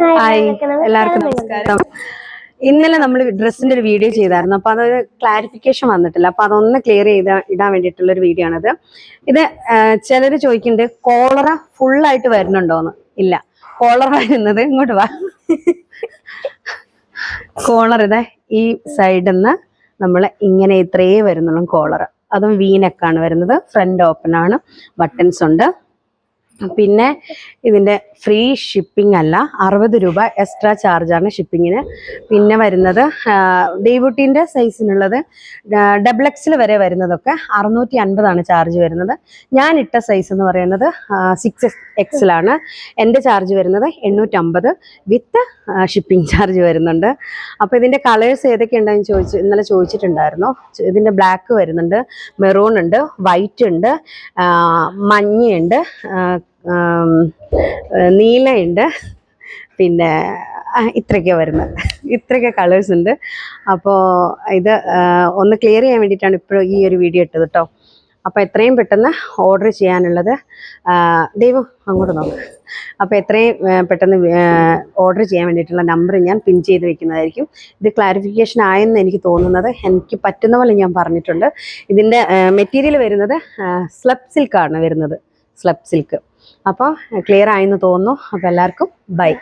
Hi. എല്ലാവർക്കും നമസ്കാരം. ഇന്നലെ നമ്മൾ ഡ്രസ്സിന്റെ ഒരു വീഡിയോ ചെയ്തായിരുന്നു. അപ്പൊ അതൊരു ക്ലാരിഫിക്കേഷൻ വന്നിട്ടില്ല. അപ്പൊ അതൊന്ന് ക്ലിയർ ചെയ്ത് ഇടാൻ വേണ്ടിയിട്ടുള്ള ഒരു വീഡിയോ ആണത്. ഇത് ചിലർ ചോദിക്കുന്നുണ്ട് കോളറ ഫുൾ ആയിട്ട് വരുന്നുണ്ടോന്ന്? ഇല്ല. കോളർ വരുന്നത് ഇങ്ങോട്ട് വാ. കോളർ ഇതാ ഈ സൈഡിൽ നിന്ന് നമ്മൾ ഇങ്ങനെ ഇത്രയേ വരുന്നുള്ളൂ കോളർ അതും വീനക്കാണ് വരുന്നത്. ഫ്രണ്ട് ഓപ്പൺ ആണ്. ബട്ടൺസ് ഉണ്ട്. പിന്നെ ഇതിന്റെ ഫ്രീ ഷിപ്പിംഗ് അല്ല അറുപത് രൂപ എക്സ്ട്രാ ചാർജാണ് ഷിപ്പിങ്ങിന് പിന്നെ വരുന്നത് ഡേവുട്ടീന്റെ സൈസിനുള്ളത് ഡബിൾ എക്സിൽ വരെ വരുന്നതൊക്കെ അറുന്നൂറ്റി അൻപതാണ് ചാർജ് വരുന്നത്. ഞാൻ ഇട്ട സൈസ് എന്ന് പറയുന്നത് സിക്സ് എക്സിലാണ് എന്റെ ചാർജ് വരുന്നത് എണ്ണൂറ്റമ്പത് വിത്ത് ഷിപ്പിംഗ് ചാർജ് വരുന്നുണ്ട്. അപ്പോൾ ഇതിന്റെ കളേഴ്സ് ഏതൊക്കെ ഉണ്ടെന്ന് ചോദിച്ചു ഇന്നലെ ചോദിച്ചിട്ടുണ്ടായിരുന്നു. ഇതിന്റെ ബ്ലാക്ക് വരുന്നുണ്ട് മെറൂൺ ഉണ്ട് വൈറ്റ് ഉണ്ട് മഞ്ഞയുണ്ട് നീലയുണ്ട്. പിന്നെ ഇത്രയൊക്കെ വരുന്നത്. ഇത്രയൊക്കെ കളേഴ്സ് ഉണ്ട്. അപ്പോൾ ഇത് ഒന്ന് ക്ലിയർ ചെയ്യാൻ വേണ്ടിയിട്ടാണ് ഇപ്പോൾ ഈ ഒരു വീഡിയോ ഇട്ടത് കേട്ടോ അപ്പോൾ എത്രയും പെട്ടെന്ന് ഓർഡർ ചെയ്യാനുള്ളത് ദൈവം അങ്ങോട്ട് നോക്ക്. അപ്പോൾ എത്രയും പെട്ടെന്ന് ഓർഡർ ചെയ്യാൻ വേണ്ടിയിട്ടുള്ള നമ്പർ ഞാൻ പിൻ ചെയ്ത് വെക്കുന്നതായിരിക്കും. ഇത് ക്ലാരിഫിക്കേഷൻ ആയെന്ന് എനിക്ക് തോന്നുന്നത്. എനിക്ക് പറ്റുന്ന പോലെ ഞാൻ പറഞ്ഞിട്ടുണ്ട്. ഇതിന്റെ മെറ്റീരിയൽ വരുന്നത് സ്ലബ് സിൽക്കാണ് വരുന്നത്. സ്ലബ് സിൽക്ക് അപ്പോൾ ക്ലിയർ ആയെന്ന് തോന്നുന്നു. അപ്പോൾ എല്ലാവർക്കും ബൈ